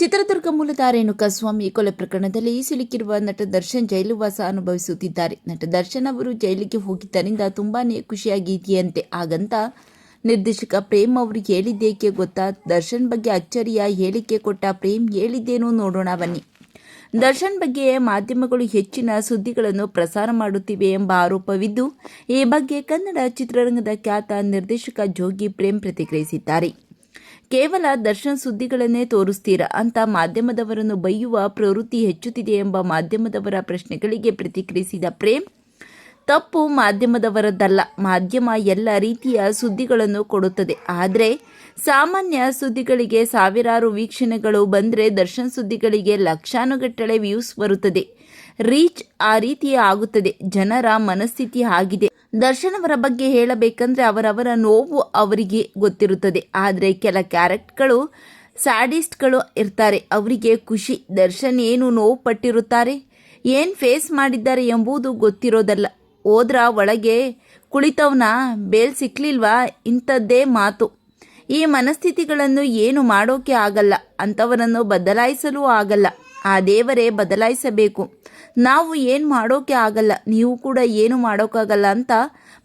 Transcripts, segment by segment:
ಚಿತ್ರದುರ್ಗ ಮೂಲದ ರೇಣುಕಾಸ್ವಾಮಿ ಕೊಲೆ ಪ್ರಕರಣದಲ್ಲಿ ಸಿಲುಕಿರುವ ನಟ ದರ್ಶನ್ ಜೈಲುವಾಸ ಅನುಭವಿಸುತ್ತಿದ್ದಾರೆ. ನಟ ದರ್ಶನ್ ಅವರು ಜೈಲಿಗೆ ಹೋಗಿದ್ದರಿಂದ ತುಂಬಾನೇ ಖುಷಿಯಾಗಿದೆಯಂತೆ. ಹಾಗಂತ ನಿರ್ದೇಶಕ ಪ್ರೇಮ್ ಅವರು ಹೇಳಿದ್ದೇಕೆ ಗೊತ್ತಾ? ದರ್ಶನ್ ಬಗ್ಗೆ ಅಚ್ಚರಿಯ ಹೇಳಿಕೆ ಕೊಟ್ಟ ಪ್ರೇಮ್ ಹೇಳಿದ್ದೇನು ನೋಡೋಣ ಬನ್ನಿ. ದರ್ಶನ್ ಬಗ್ಗೆ ಮಾಧ್ಯಮಗಳು ಹೆಚ್ಚಿನ ಸುದ್ದಿಗಳನ್ನು ಪ್ರಸಾರ ಮಾಡುತ್ತಿವೆ ಎಂಬ ಆರೋಪವಿದ್ದು, ಈ ಬಗ್ಗೆ ಕನ್ನಡ ಚಿತ್ರರಂಗದ ಖ್ಯಾತ ನಿರ್ದೇಶಕ ಜೋಗಿ ಪ್ರೇಮ್ ಪ್ರತಿಕ್ರಿಯಿಸಿದ್ದಾರೆ. ಕೇವಲ ದರ್ಶನ್ ಸುದ್ದಿಗಳನ್ನೇ ತೋರಿಸ್ತೀರಾ ಅಂತ ಮಾಧ್ಯಮದವರನ್ನು ಬೈಯುವ ಪ್ರವೃತ್ತಿ ಹೆಚ್ಚುತ್ತಿದೆ ಎಂಬ ಮಾಧ್ಯಮದವರ ಪ್ರಶ್ನೆಗಳಿಗೆ ಪ್ರತಿಕ್ರಿಯಿಸಿದ ಪ್ರೇಮ್, ತಪ್ಪು ಮಾಧ್ಯಮದವರದ್ದಲ್ಲ, ಮಾಧ್ಯಮ ಎಲ್ಲ ರೀತಿಯ ಸುದ್ದಿಗಳನ್ನು ಕೊಡುತ್ತದೆ. ಆದರೆ ಸಾಮಾನ್ಯ ಸುದ್ದಿಗಳಿಗೆ ಸಾವಿರಾರು ವೀಕ್ಷಣೆಗಳು ಬಂದರೆ ದರ್ಶನ್ ಸುದ್ದಿಗಳಿಗೆ ಲಕ್ಷಾನುಗಟ್ಟಲೆ ವ್ಯೂಸ್ ಬರುತ್ತದೆ. ರೀಚ್ ಆ ರೀತಿ ಆಗುತ್ತದೆ. ಜನರ ಮನಸ್ಥಿತಿ ಆಗಿದೆ. ದರ್ಶನ್ ಅವರ ಬಗ್ಗೆ ಹೇಳಬೇಕಂದ್ರೆ ಅವರವರ ನೋವು ಅವರಿಗೆ ಗೊತ್ತಿರುತ್ತದೆ. ಆದರೆ ಕೆಲ ಕ್ಯಾರೆಕ್ಟ್ಗಳು, ಸ್ಯಾಡಿಸ್ಟ್ಗಳು ಇರ್ತಾರೆ. ಅವರಿಗೆ ಖುಷಿ, ದರ್ಶನ್ ಏನು ನೋವು ಪಟ್ಟಿರುತ್ತಾರೆ? ಏನು ಫೇಸ್ ಮಾಡಿದ್ದಾರೆ ಎಂಬುದು ಗೊತ್ತಿರೋದಲ್ಲ. ಹೋದ್ರ ಒಳಗೆ ಕುಳಿತವನ, ಬೇಲ್ ಸಿಕ್ಕಲಿಲ್ವಾ ಇಂಥದ್ದೇ ಮಾತು. ಈ ಮನಸ್ಥಿತಿಗಳನ್ನು ಏನು ಮಾಡೋಕೆ ಆಗಲ್ಲ. ಅಂಥವರನ್ನು ಬದಲಾಯಿಸಲೂ ಆಗಲ್ಲ. ಆ ದೇವರೇ ಬದಲಾಯಿಸಬೇಕು. ನಾವು ಏನು ಮಾಡೋಕೆ ಆಗಲ್ಲ, ನೀವು ಕೂಡ ಏನು ಮಾಡೋಕ್ಕಾಗಲ್ಲ ಅಂತ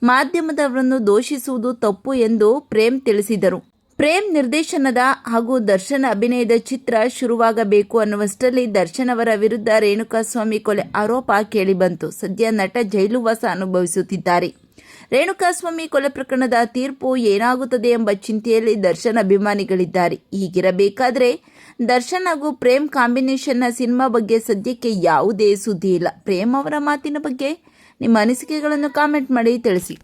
ಮಾಧ್ಯಮದವರನ್ನು ದೋಷಿಸುವುದು ತಪ್ಪು ಎಂದು ಪ್ರೇಮ್ ತಿಳಿಸಿದರು. ಪ್ರೇಮ್ ನಿರ್ದೇಶನದ ಹಾಗೂ ದರ್ಶನ್ ಅಭಿನಯದ ಚಿತ್ರ ಶುರುವಾಗಬೇಕು ಅನ್ನುವಷ್ಟರಲ್ಲಿ ದರ್ಶನ್ ಅವರ ವಿರುದ್ಧ ರೇಣುಕಾಸ್ವಾಮಿ ಕೊಲೆ ಆರೋಪ ಕೇಳಿಬಂತು. ಸದ್ಯ ನಟ ಜೈಲುವಾಸ ಅನುಭವಿಸುತ್ತಿದ್ದಾರೆ. ರೇಣುಕಾಸ್ವಾಮಿ ಕೊಲೆ ಪ್ರಕರಣದ ತೀರ್ಪು ಏನಾಗುತ್ತದೆ ಎಂಬ ಚಿಂತೆಯಲ್ಲಿ ದರ್ಶನ್ ಅಭಿಮಾನಿಗಳಿದ್ದಾರೆ. ಹೀಗಿರಬೇಕಾದ್ರೆ ದರ್ಶನ್ ಹಾಗೂ ಪ್ರೇಮ್ ಕಾಂಬಿನೇಷನ್ನ ಸಿನಿಮಾ ಬಗ್ಗೆ ಸದ್ಯಕ್ಕೆ ಯಾವುದೇ ಸುದ್ದಿ ಇಲ್ಲ. ಪ್ರೇಮ್ ಅವರ ಮಾತಿನ ಬಗ್ಗೆ ನಿಮ್ಮ ಅನಿಸಿಕೆಗಳನ್ನು ಕಾಮೆಂಟ್ ಮಾಡಿ ತಿಳಿಸಿ.